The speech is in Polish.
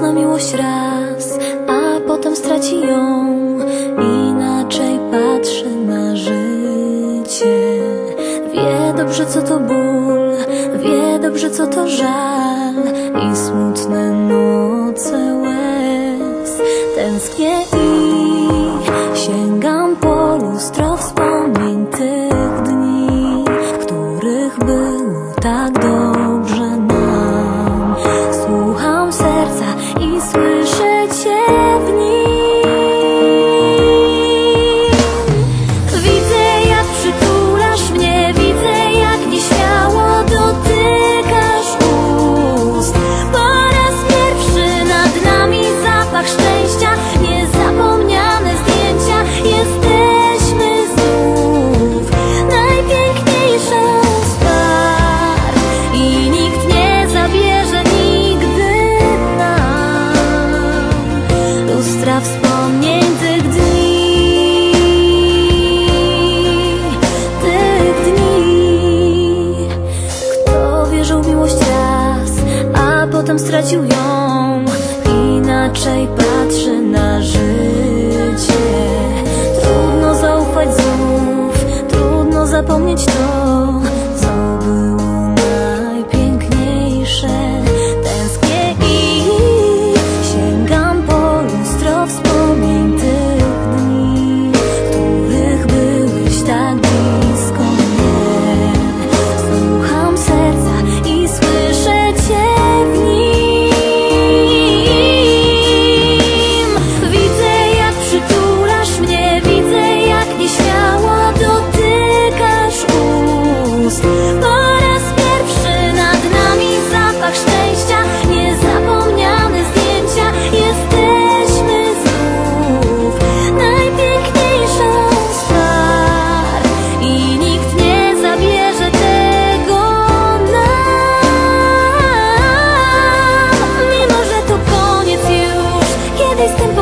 pozna miłość raz, a potem straci ją. Inaczej patrzy na życie. Wie dobrze, co to ból, wie dobrze, co to żal i smutne noce łez. Tęsknię i sięgam po lustro wspomnień tych dni, w których było tak dobrze. Potem stracił ją, inaczej patrzy na życie. sabes